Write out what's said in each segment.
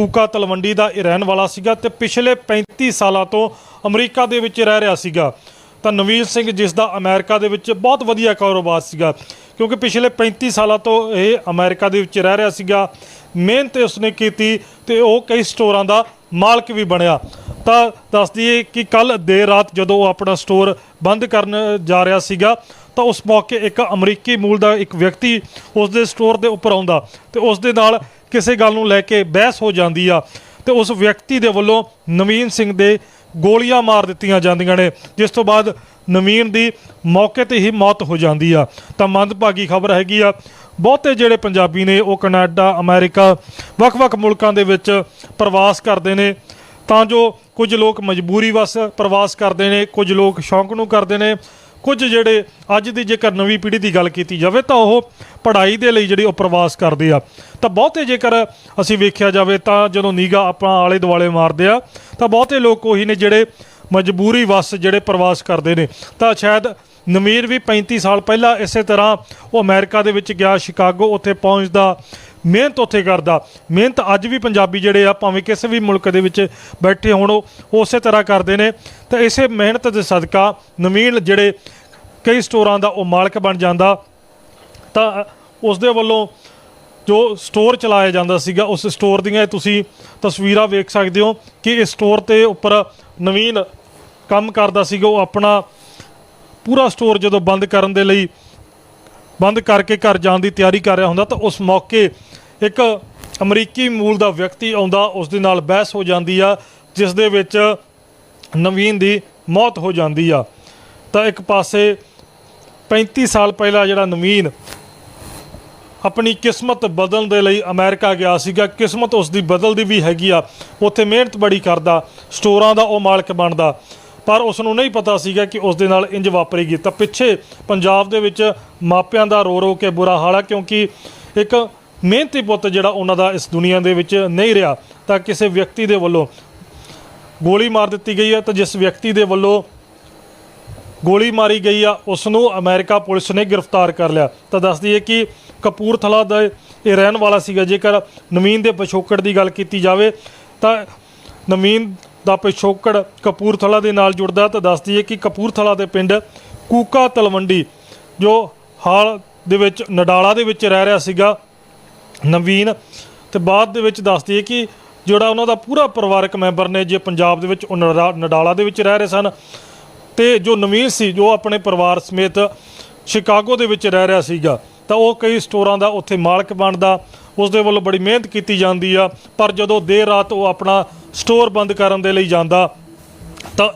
ਕੂਕਾ ਤਲਵੰਡੀ ਦਾ ਇਹ ਰਹਿਣ ਵਾਲਾ ਸੀਗਾ ਤੇ ਪਿਛਲੇ 35 ਸਾਲਾਂ ਤੋਂ ਅਮਰੀਕਾ ਦੇ ਵਿੱਚ ਰਹਿ ਰਿਹਾ ਸੀਗਾ। ਤਾਂ ਨਵੀਨ ਸਿੰਘ ਜਿਸ ਦਾ ਅਮਰੀਕਾ ਦੇ ਵਿੱਚ ਬਹੁਤ ਵਧੀਆ ਕਾਰੋਬਾਰ ਸੀਗਾ, ਕਿਉਂਕਿ ਪਿਛਲੇ 35 ਸਾਲਾਂ ਤੋਂ ਇਹ ਅਮਰੀਕਾ ਦੇ ਵਿੱਚ ਰਹਿ ਰਿਹਾ ਸੀਗਾ। ਮਿਹਨਤ ਉਸਨੇ ਕੀਤੀ ਤੇ ਉਹ ਕਈ ਸਟੋਰਾਂ ਦਾ ਮਾਲਕ ਵੀ ਬਣਿਆ। ਤਾਂ ਦੱਸ ਦਈਏ ਕਿ ਕੱਲ ਦੇਰ ਰਾਤ ਜਦੋਂ ਉਹ ਆਪਣਾ ਸਟੋਰ ਬੰਦ ਕਰਨ ਜਾ ਰਿਹਾ ਸੀਗਾ ਤਾਂ ਉਸ ਮੌਕੇ ਇੱਕ ਅਮਰੀਕੀ ਮੂਲ ਦਾ ਇੱਕ ਵਿਅਕਤੀ ਉਸ ਦੇ ਸਟੋਰ ਦੇ ਉੱਪਰ ਆਉਂਦਾ ਤੇ ਉਸ ਦੇ ਨਾਲ ਕਿਸੇ ਗੱਲ ਨੂੰ ਲੈ ਕੇ ਬਹਿਸ ਹੋ ਜਾਂਦੀ ਆ ਤੇ ਉਸ ਵਿਅਕਤੀ ਦੇ ਵੱਲੋਂ ਨਵੀਨ ਸਿੰਘ ਦੇ ਗੋਲੀਆਂ ਮਾਰ ਦਿੱਤੀਆਂ ਜਾਂਦੀਆਂ ਨੇ, ਜਿਸ ਤੋਂ ਬਾਅਦ ਨਵੀਨ ਦੀ ਮੌਕੇ ਤੇ ਹੀ ਮੌਤ ਹੋ ਜਾਂਦੀ ਆ। ਤਾਂ ਮੰਦਭਾਗੀ ਖਬਰ ਹੈਗੀ ਆ, ਬਹੁਤੇ ਜਿਹੜੇ ਪੰਜਾਬੀ ਨੇ ਉਹ ਕੈਨੇਡਾ, ਅਮਰੀਕਾ, ਵੱਖ-ਵੱਖ ਮੁਲਕਾਂ ਦੇ ਵਿੱਚ ਪ੍ਰਵਾਸ ਕਰਦੇ ਨੇ। ਤਾਂ ਜੋ ਕੁਝ ਲੋਕ ਮਜਬੂਰੀ ਵਸ ਪ੍ਰਵਾਸ ਕਰਦੇ ਨੇ, ਕੁਝ ਲੋਕ ਸ਼ੌਂਕ ਨੂੰ ਕਰਦੇ ਨੇ ਕੁਝ ਜਿਹੜੇ ਅੱਜ ਦੀ ਜੇਕਰ ਨਵੀਂ ਪੀੜ੍ਹੀ ਦੀ ਗੱਲ ਕੀਤੀ ਜਾਵੇ ਤਾਂ ਉਹ ਪੜ੍ਹਾਈ ਦੇ ਲਈ ਜਿਹੜੀ ਉਹ ਪ੍ਰਵਾਸ ਕਰਦੇ ਆ। ਤਾਂ ਬਹੁਤੇ ਜੇਕਰ ਅਸੀਂ ਵੇਖਿਆ ਜਾਵੇ ਤਾਂ ਜਦੋਂ ਨੀਗਾ ਆਪਾਂ ਆਲੇ ਦੁਆਲੇ ਮਾਰਦੇ ਆ, ਤਾਂ ਬਹੁਤੇ ਲੋਕ ਉਹੀ ਨੇ ਜਿਹੜੇ ਮਜਬੂਰੀ ਵਸ ਜਿਹੜੇ ਪ੍ਰਵਾਸ ਕਰਦੇ ਨੇ। ਤਾਂ ਸ਼ਾਇਦ ਨਮੀਰ ਵੀ 35 ਸਾਲ ਪਹਿਲਾਂ ਇਸੇ ਤਰ੍ਹਾਂ ਉਹ ਅਮਰੀਕਾ ਦੇ ਵਿੱਚ ਗਿਆ, ਸ਼ਿਕਾਗੋ ਉੱਥੇ ਪਹੁੰਚਦਾ ਮਿਹਨਤ ਉੱਥੇ ਕਰਦਾ। ਮਿਹਨਤ ਅੱਜ ਵੀ ਪੰਜਾਬੀ ਜਿਹੜੇ ਆ, ਭਾਵੇਂ ਕਿਸੇ ਵੀ ਮੁਲਕ ਦੇ ਵਿੱਚ ਬੈਠੇ ਹੋਣ, ਉਹ ਉਸੇ ਤਰ੍ਹਾਂ ਕਰਦੇ ਨੇ। ਤਾਂ ਇਸੇ ਮਿਹਨਤ ਦੇ ਸਦਕਾ ਨਵੀਨ ਜਿਹੜੇ ਕਈ ਸਟੋਰਾਂ ਦਾ ਉਹ ਮਾਲਕ ਬਣ ਜਾਂਦਾ। ਤਾਂ ਉਸ ਦੇ ਵੱਲੋਂ ਜੋ ਸਟੋਰ ਚਲਾਇਆ ਜਾਂਦਾ ਸੀਗਾ, ਉਸ ਸਟੋਰ ਦੀਆਂ ਇਹ ਤੁਸੀਂ ਤਸਵੀਰਾਂ ਵੇਖ ਸਕਦੇ ਹੋ ਕਿ ਇਸ ਸਟੋਰ ਤੇ ਉੱਪਰ ਨਵੀਨ ਕੰਮ ਕਰਦਾ ਸੀਗਾ। ਉਹ ਆਪਣਾ ਪੂਰਾ ਸਟੋਰ ਜਦੋਂ ਬੰਦ ਕਰਨ ਦੇ ਲਈ, ਬੰਦ ਕਰਕੇ ਘਰ ਜਾਣ ਦੀ ਤਿਆਰੀ ਕਰ ਰਿਹਾ ਹੁੰਦਾ, ਤਾਂ ਉਸ ਮੌਕੇ ਇੱਕ ਅਮਰੀਕੀ ਮੂਲ ਦਾ ਵਿਅਕਤੀ ਆਉਂਦਾ, ਉਸ ਦੇ ਨਾਲ ਬਹਿਸ ਹੋ ਜਾਂਦੀ ਆ, ਜਿਸ ਦੇ ਵਿੱਚ ਨਵੀਨ ਦੀ ਮੌਤ ਹੋ ਜਾਂਦੀ ਆ। ਤਾਂ ਇੱਕ ਪਾਸੇ 35 ਸਾਲ ਪਹਿਲਾਂ ਜਿਹੜਾ ਨਵੀਨ ਆਪਣੀ ਕਿਸਮਤ ਬਦਲਣ ਦੇ ਲਈ ਅਮਰੀਕਾ ਗਿਆ ਸੀਗਾ, ਕਿਸਮਤ ਉਸ ਦੀ ਬਦਲਦੀ ਵੀ ਹੈਗੀ ਆ, ਉੱਥੇ ਮਿਹਨਤ ਬੜੀ ਕਰਦਾ, ਸਟੋਰਾਂ ਦਾ ਉਹ ਮਾਲਕ ਬਣਦਾ। ਪਰ ਉਸ ਨੂੰ ਨਹੀਂ ਪਤਾ ਸੀਗਾ ਕਿ ਉਸ ਦੇ ਨਾਲ ਇੰਜ ਵਾਪਰੇਗੀ। ਤਾਂ ਪਿੱਛੇ ਪੰਜਾਬ ਦੇ ਵਿੱਚ ਮਾਪਿਆਂ ਦਾ ਰੋ ਰੋ ਕੇ ਬੁਰਾ ਹਾਲ ਆ, ਕਿਉਂਕਿ ਇੱਕ ਮਿਹਨਤੀ ਪੁੱਤ ਜਿਹੜਾ ਉਹਨਾਂ ਦਾ ਇਸ ਦੁਨੀਆ ਦੇ ਵਿੱਚ ਨਹੀਂ ਰਿਹਾ, ਤਾਂ ਕਿਸੇ ਵਿਅਕਤੀ ਦੇ ਵੱਲੋਂ ਗੋਲੀ ਮਾਰ ਦਿੱਤੀ ਗਈ ਹੈ ਤਾਂ ਜਿਸ ਵਿਅਕਤੀ ਦੇ ਵੱਲੋਂ ਗੋਲੀ ਮਾਰੀ ਗਈ ਆ ਉਸ ਨੂੰ ਅਮਰੀਕਾ ਪੁਲਿਸ ਨੇ ਗ੍ਰਿਫਤਾਰ ਕਰ ਲਿਆ। ਤਾਂ ਦੱਸ ਦਈਏ ਕਿ ਕਪੂਰਥਲਾ ਦਾ ਇਹ ਰਹਿਣ ਵਾਲਾ ਸੀਗਾ, ਜੇਕਰ ਨਵੀਨ ਦੇ ਪਿਛੋਕੜ ਦੀ ਗੱਲ ਕੀਤੀ ਜਾਵੇ, ਤਾਂ ਨਵੀਨ ਦਾ ਪਿਛੋਕੜ ਕਪੂਰਥਲਾ ਦੇ ਨਾਲ ਜੁੜਦਾ। ਤਾਂ ਦੱਸ ਦਈਏ ਕਿ ਕਪੂਰਥਲਾ ਦੇ ਪਿੰਡ ਕੂਕਾ ਤਲਵੰਡੀ, ਜੋ ਹਾਲ ਦੇ ਵਿੱਚ, ਨਡਾਲਾ ਦੇ ਵਿੱਚ ਰਹਿ ਰਿਹਾ ਸੀਗਾ ਨਵੀਨ ਤੇ ਬਾਅਦ ਦੇ ਵਿੱਚ ਦੱਸ ਦਈਏ ਕਿ ਜਿਹੜਾ ਉਹਨਾਂ ਦਾ ਪੂਰਾ ਪਰਿਵਾਰਕ ਮੈਂਬਰ ਨੇ ਜੇ ਪੰਜਾਬ ਦੇ ਵਿੱਚ ਉਹ ਨਡਾਲਾ ਦੇ ਵਿੱਚ ਰਹਿ ਰਹੇ ਸਨ ਤੇ ਜੋ ਨਵੀਨ ਸੀ, ਜੋ ਆਪਣੇ ਪਰਿਵਾਰ ਸਮੇਤ ਸ਼ਿਕਾਗੋ ਦੇ ਵਿੱਚ ਰਹਿ ਰਿਹਾ ਸੀਗਾ, ਤਾਂ ਉਹ ਕਈ ਸਟੋਰਾਂ ਦਾ ਉੱਥੇ ਮਾਲਕ ਬਣਦਾ ਉਸ ਦੇ ਵੱਲੋਂ ਬੜੀ ਮਿਹਨਤ ਕੀਤੀ ਜਾਂਦੀ ਆ, ਪਰ ਜਦੋਂ ਦੇਰ ਰਾਤ ਉਹ ਆਪਣਾ ਸਟੋਰ ਬੰਦ ਕਰਨ ਦੇ ਲਈ ਜਾਂਦਾ, ਤਾਂ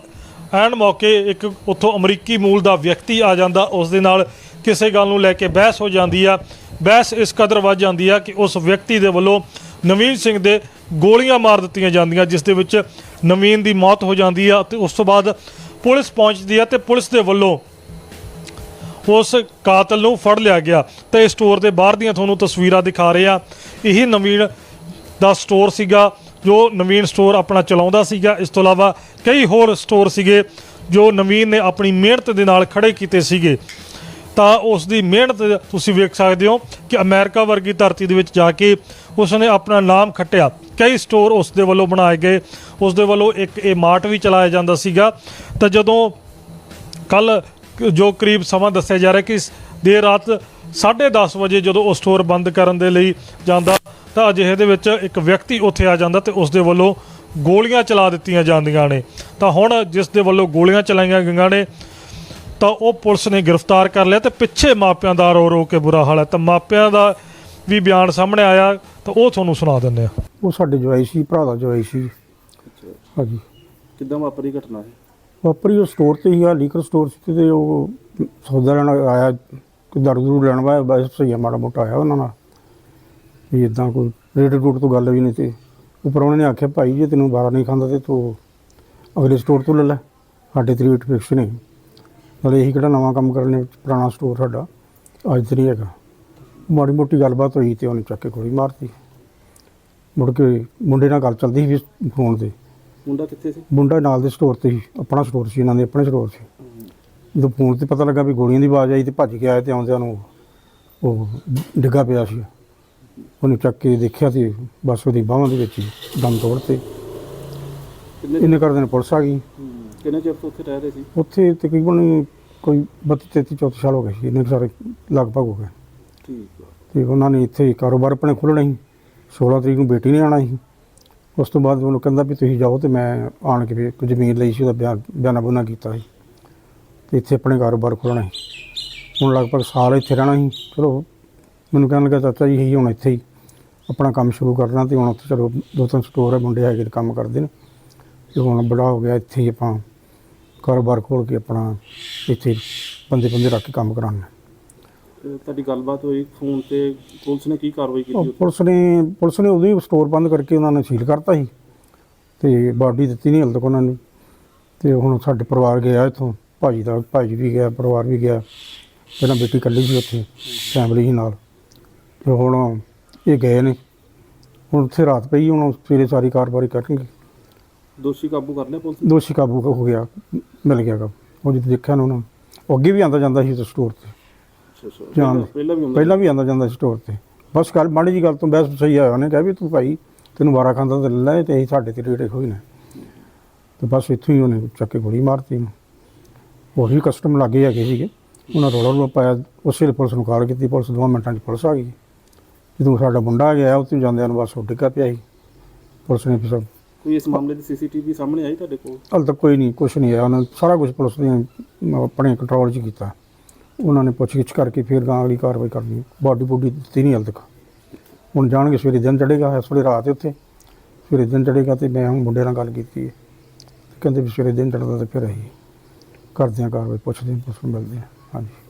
ਐਨ ਮੌਕੇ ਇੱਕ ਉੱਥੋਂ ਅਮਰੀਕੀ ਮੂਲ ਦਾ ਵਿਅਕਤੀ ਆ ਜਾਂਦਾ ਉਸ ਦੇ ਨਾਲ ਕਿਸੇ ਗੱਲ ਨੂੰ ਲੈ ਕੇ ਬਹਿਸ ਹੋ ਜਾਂਦੀ ਆ ਬਹਿਸ ਇਸ ਕਦਰ ਵੱਧ ਜਾਂਦੀ ਹੈ ਕਿ ਉਸ ਵਿਅਕਤੀ ਦੇ ਵੱਲੋਂ ਨਵੀਨ ਸਿੰਘ ਦੇ ਗੋਲੀਆਂ ਮਾਰ ਦਿੱਤੀਆਂ ਜਾਂਦੀਆਂ, ਜਿਸ ਦੇ ਵਿੱਚ ਨਵੀਨ ਦੀ ਮੌਤ ਹੋ ਜਾਂਦੀ ਆ ਤੇ ਉਸ ਤੋਂ ਬਾਅਦ ਪੁਲਿਸ ਪਹੁੰਚਦੀ ਆ ਤੇ ਪੁਲਿਸ ਦੇ ਵੱਲੋਂ ਉਸ ਕਾਤਲ ਨੂੰ ਫੜ ਲਿਆ ਗਿਆ। ਤੇ ਇਸ ਸਟੋਰ ਦੇ ਬਾਹਰ ਦੀਆਂ ਤੁਹਾਨੂੰ ਤਸਵੀਰਾਂ ਦਿਖਾ ਰਹੇ ਆ। ਇਹੀ ਨਵੀਨ ਦਾ ਸਟੋਰ ਸੀਗਾ, ਜੋ ਨਵੀਨ ਸਟੋਰ ਆਪਣਾ ਚਲਾਉਂਦਾ ਸੀਗਾ। ਇਸ ਤੋਂ ਇਲਾਵਾ ਕਈ ਹੋਰ ਸਟੋਰ ਸੀਗੇ, ਜੋ ਨਵੀਨ ਨੇ ਆਪਣੀ ਮਿਹਨਤ ਦੇ ਨਾਲ ਖੜੇ ਕੀਤੇ ਸੀਗੇ। ਤਾਂ ਉਸ ਦੀ ਮਿਹਨਤ ਤੁਸੀਂ ਵੇਖ ਸਕਦੇ ਹੋ ਕਿ ਅਮਰੀਕਾ ਵਰਗੀ ਧਰਤੀ ਦੇ ਵਿੱਚ ਜਾ ਕੇ ਉਸ ਨੇ ਆਪਣਾ ਨਾਮ ਖੱਟਿਆ। ਕਈ ਸਟੋਰ ਉਸ ਦੇ ਵੱਲੋਂ ਬਣਾਏ ਗਏ। ਉਸ ਦੇ ਵੱਲੋਂ ਇੱਕ ਇਹ ਮਾਰਟ ਵੀ ਚਲਾਇਆ ਜਾਂਦਾ ਸੀਗਾ। ਤਾਂ ਜਦੋਂ ਕੱਲ ਜੋ ਕਰੀਬ ਸਮਾਂ ਦੱਸਿਆ ਜਾ ਰਿਹਾ ਕਿ ਦੇਰ ਰਾਤ 10:30 ਵਜੇ ਜਦੋਂ ਉਹ ਸਟੋਰ ਬੰਦ ਕਰਨ ਦੇ ਲਈ ਜਾਂਦਾ, ਤਾਂ ਅਜਿਹੇ ਦੇ ਵਿੱਚ ਇੱਕ ਵਿਅਕਤੀ ਉੱਥੇ ਆ ਜਾਂਦਾ ਤੇ ਉਸ ਦੇ ਵੱਲੋਂ ਗੋਲੀਆਂ ਚਲਾ ਦਿੱਤੀਆਂ ਜਾਂਦੀਆਂ ਨੇ। ਤਾਂ ਹੁਣ ਜਿਸ ਦੇ ਵੱਲੋਂ ਗੋਲੀਆਂ ਚਲਾਈਆਂ ਗਈਆਂ ਨੇ ਤਾਂ ਉਹ ਪੁਲਿਸ ਨੇ ਗ੍ਰਿਫਤਾਰ ਕਰ ਲਿਆ ਤੇ ਪਿੱਛੇ ਮਾਪਿਆਂ ਦਾ ਰੋ ਰੋ ਕੇ ਬੁਰਾ ਹਾਲ ਹੈ। ਤਾਂ ਮਾਪਿਆਂ ਦਾ ਵੀ ਬਿਆਨ ਸਾਹਮਣੇ ਆਇਆ ਤਾਂ ਉਹ ਤੁਹਾਨੂੰ ਸੁਣਾ ਦਿੰਦੇ ਆ ਉਹ ਸਾਡੇ ਜਵਾਈ ਸੀ ਭਰਾ ਦਾ ਜਵਾਈ ਸੀ। ਹਾਂਜੀ। ਕਿੱਦਾਂ ਵਾਪਰੀ ਘਟਨਾ ਹੈ ਵਾਪਰੀ ਉਹ ਸਟੋਰ ਤੇ ਹੀ ਆ ਲੀਕਰ ਸਟੋਰ ਸੀ ਤੇ ਉਹ ਸੌਦਾ ਲੈਣ ਆਇਆ ਕੋਈ ਦਾਰੂ ਦੂਰੂ ਲੈਣ ਵਾਇਆ ਬਸ ਸਹੀ ਮਾੜਾ ਮੋਟਾ ਆਇਆ ਉਹਨਾਂ ਨਾਲ। ਵੀ ਇਦਾਂ ਕੋਈ ਰੇਟ ਰੂਟ ਤੋਂ ਗੱਲ ਵੀ ਨਹੀਂ ਤੇ ਉੱਪਰ ਉਹਨਾਂ ਨੇ ਆਖਿਆ ਭਾਈ ਜੇ ਤੈਨੂੰ ਬਾਰਾ ਨਹੀਂ ਖਾਂਦਾ ਤੇ ਤੂੰ ਅਗਲੇ ਸਟੋਰ ਤੋਂ ਲੈ ਲੈ। ਸਾਡੇ ਤੇ ਰੇਟ ਫਿਕਸ ਨਹੀਂ ਨਾਲੇ ਇਹੀ ਕਿਹੜਾ ਨਵਾਂ ਕੰਮ ਕਰਨੇ ਪੁਰਾਣਾ ਸਟੋਰ ਸਾਡਾ। ਅੱਜ ਤੇ ਨਹੀਂ ਹੈਗਾ। ਮਾੜੀ ਮੋਟੀ ਗੱਲਬਾਤ ਹੋਈ ਤੇ ਉਹਨੇ ਚੱਕ ਕੇ ਗੋਲੀ ਮਾਰਤੀ। ਮੁੜ ਕੇ ਮੁੰਡੇ ਨਾਲ ਗੱਲ ਚੱਲਦੀ ਸੀ ਫੋਨ ਤੇ। ਮੁੰਡਾ ਕਿੱਥੇ ਸੀ? ਮੁੰਡਾ ਨਾਲ ਦੇ ਸਟੋਰ ਤੇ ਸੀ ਆਪਣਾ ਸਟੋਰ ਸੀ ਇਹਨਾਂ ਦੇ ਆਪਣੇ ਸਟੋਰ ਸੀ। ਜਦੋਂ ਫੋਨ ਤੇ ਪਤਾ ਲੱਗਾ ਵੀ ਗੋਲੀਆਂ ਦੀ ਆਵਾਜ਼ ਆਈ ਤੇ ਭੱਜ ਕੇ ਆਏ ਤੇ ਆਉਂਦਿਆਂ ਨੂੰ ਉਹ ਡਿੱਗਾ ਪਿਆ ਸੀ। ਉਹਨੂੰ ਚੱਕ ਕੇ ਦੇਖਿਆ ਤੇ ਬਸ ਉਹਦੀ ਬਾਹਾਂ ਦੇ ਵਿੱਚ ਦਮ ਤੋੜਤੇ। ਕਿੰਨੇ ਇੰਨੇ ਕਰਦੇ ਨੇ ਪੁਲਿਸ ਆ ਗਈ। ਕਿੰਨੇ ਚਿਰ ਤੋਂ ਉੱਥੇ ਰਹਿ ਰਹੇ ਸੀ? ਉੱਥੇ ਤਕਰੀਬਨ ਕੋਈ 32 33 34 ਸਾਲ ਹੋ ਗਏ ਸੀ ਕੁ ਸਾਰੇ ਲਗਭਗ ਹੋ ਗਏ। ਠੀਕ ਆ। ਤੇ ਉਹਨਾਂ ਨੇ ਇੱਥੇ ਕਾਰੋਬਾਰ ਆਪਣੇ ਖੋਲ੍ਹਣਾ ਸੀ 16 ਤਰੀਕ ਨੂੰ ਬੇਟੀ ਨੇ ਆਉਣਾ ਸੀ। ਉਸ ਤੋਂ ਬਾਅਦ ਉਹਨੂੰ ਕਹਿੰਦਾ ਵੀ ਤੁਸੀਂ ਜਾਓ ਤੇ ਮੈਂ ਆਣ ਕੇ ਵੀ ਇੱਕ ਜ਼ਮੀਨ ਲਈ ਸੀ ਉਹਦਾ ਬਿਆਨ ਬਿਆਨਾ ਬੁਨਾ ਕੀਤਾ ਸੀ। ਤੇ ਇੱਥੇ ਆਪਣੇ ਕਾਰੋਬਾਰ ਖੋਲ੍ਹਣਾ ਸੀ। ਹੁਣ ਲਗਭਗ ਸਾਲ ਇੱਥੇ ਰਹਿਣਾ ਸੀ। ਚਲੋ ਮੈਨੂੰ ਕਹਿਣ ਲੱਗਾ ਚਾਚਾ ਜੀ ਹੀ ਹੁਣ ਇੱਥੇ ਹੀ ਆਪਣਾ ਕੰਮ ਸ਼ੁਰੂ ਕਰਨਾ ਤੇ ਹੁਣ ਉੱਥੇ ਚਲੋ ਦੋ ਤਿੰਨ ਸਟੋਰ ਹੈ ਮੁੰਡੇ ਹੈਗੇ ਕੰਮ ਕਰਦੇ ਨੇ। ਤੇ ਹੁਣ ਬੜਾ ਹੋ ਗਿਆ ਇੱਥੇ ਹੀ ਆਪਾਂ ਕਾਰੋਬਾਰ ਖੋਲ੍ਹ ਕੇ ਆਪਣਾ ਇੱਥੇ ਬੰਦੇ ਬੰਦੇ ਰੱਖ ਕੇ ਕੰਮ ਕਰਾਉਣਾ। ਤੇ ਤੁਹਾਡੀ ਗੱਲਬਾਤ ਹੋਈ ਫੋਨ ਤੇ ਪੁਲਿਸ ਨੇ ਕੀ ਕਾਰਵਾਈ ਕੀਤੀ ਉਹ? ਪੁਲਿਸ ਨੇ ਪੁਲਿਸ ਨੇ ਉਦੋਂ ਹੀ ਸਟੋਰ ਬੰਦ ਕਰਕੇ ਉਹਨਾਂ ਨੇ ਸੀਲ ਕਰਤਾ ਸੀ। ਤੇ ਬਾਡੀ ਦਿੱਤੀ ਨਹੀਂ ਹਲ ਤੱਕ ਉਹਨਾਂ ਨੂੰ। ਤੇ ਹੁਣ ਸਾਡੇ ਪਰਿਵਾਰ ਗਿਆ ਇੱਥੋਂ ਭਾਜੀ ਦਾ ਭਾਜੀ ਵੀ ਗਿਆ ਪਰਿਵਾਰ ਵੀ ਗਿਆ। ਪਹਿਲਾਂ ਬੇਟੀ ਇਕੱਲੀ ਸੀ ਉੱਥੇ ਫੈਮਿਲੀ ਸੀ ਨਾਲ। ਤੇ ਹੁਣ ਇਹ ਗਏ ਨੇ। ਹੁਣ ਉੱਥੇ ਰਾਤ ਪਈ ਹੁਣ ਸਵੇਰੇ ਸਾਰੀ ਕਾਰਵਾਈ ਕਰਨਗੇ। ਦੋਸ਼ੀ ਕਾਬੂ ਕਰ ਲਿਆ ਪੁਲਿਸ ਨੇ? ਦੋਸ਼ੀ ਕਾਬੂ ਹੋ ਗਿਆ ਮਿਲ ਗਿਆ ਗਾ ਉਹ ਜਿੱਦ ਦੇਖਿਆ ਨਾ ਉਹਨਾਂ ਉਹ ਅੱਗੇ ਵੀ ਆਂਦਾ ਜਾਂਦਾ ਸੀ ਸਟੋਰ ਤੇ। ਜਾਣ ਪਹਿਲਾਂ- ਵੀ ਪਹਿਲਾਂ ਵੀ ਆਂਦਾ ਜਾਂਦਾ ਸੀ ਸਟੋਰ ਤੇ। ਬਸ ਗੱਲ ਮਾੜੀ ਜੀ ਗੱਲ ਤੋਂ ਬਹਿਸ ਸਹੀ ਆਇਆ ਉਹਨੇ ਕਿਹਾ ਵੀ ਤੂੰ ਭਾਈ ਤੈਨੂੰ ਵਾਰਾ ਖਾਂਦਾ ਤੇ ਲੈ ਤੇ ਅਸੀਂ ਸਾਡੇ ਤੇ ਰੇਟ ਹੋਈ ਨਾ। ਤੇ ਬਸ ਇੱਥੋਂ ਹੀ ਉਹਨੇ ਚੱਕ ਕੇ ਗੋਲੀ ਮਾਰਤੀ ਉਹਨੂੰ। ਹੋਰ ਵੀ ਕਸਟਮ ਲੱਗੇ ਹੈਗੇ ਸੀਗੇ। ਉਹਨਾਂ ਰੋਲਾ ਰੋਲਾ ਪਾਇਆ ਉਸੇ ਪੁਲਿਸ ਨੂੰ ਕਾਲ ਕੀਤੀ ਪੁਲਿਸ ਦੋ ਮਿੰਟਾਂ 'ਚ ਪੁਲਿਸ ਆ ਗਈ। ਜਦੋਂ ਸਾਡਾ ਮੁੰਡਾ ਗਿਆ ਉੱਥੇ ਜਾਂਦਿਆਂ ਨੂੰ ਬਸ ਉਹ ਡਿੱਗਾ ਪਿਆ ਸੀ। ਪੁਲਿਸ ਨੇ ਫਿਰ ਕੋਈ ਇਸ ਮਾਮਲੇ ਦੀ ਸੀਸੀਟੀਵੀ ਸਾਹਮਣੇ ਆਈ ਤੁਹਾਡੇ ਕੋਲ? ਹਾਲੇ ਤੱਕ ਕੋਈ ਨਹੀਂ, ਕੁਛ ਨਹੀਂ ਆਇਆ। ਉਹਨਾਂ ਨੇ ਸਾਰਾ ਕੁਝ ਪੁਲਿਸ ਨੇ ਆਪਣੇ ਕੰਟਰੋਲ 'ਚ ਕੀਤਾ। ਉਹਨਾਂ ਨੇ ਪੁੱਛਗਿੱਛ ਕਰਕੇ ਫਿਰ ਗਾਂ ਅਗਲੀ ਕਾਰਵਾਈ ਕਰਨੀ। ਬਾਡੀ ਬੁੱਡੀ ਦਿੱਤੀ ਨਹੀਂ ਹਾਲੇ ਤੱਕ। ਹੁਣ ਜਾਣਗੇ ਸਵੇਰੇ ਦਿਨ ਚੜ੍ਹੇਗਾ, ਇਸ ਵੇਲੇ ਰਾਤ ਹੈ ਉੱਥੇ। ਸਵੇਰੇ ਦਿਨ ਚੜ੍ਹੇਗਾ ਤੇ ਮੈਂ ਹੁਣ ਮੁੰਡੇ ਨਾਲ ਗੱਲ ਕੀਤੀ ਹੈ। ਕਹਿੰਦੇ ਵੀ ਸਵੇਰੇ ਦਿਨ ਚੜ੍ਹਦਾ ਤੇ ਫਿਰ ਅਸੀਂ ਕਰਦੇ ਹਾਂ ਕਾਰਵਾਈ ਪੁੱਛਦੇ ਹਾਂ, ਪੁਲਿਸ ਨੂੰ ਮਿਲਦੇ ਹਾਂ। ਹਾਂਜੀ।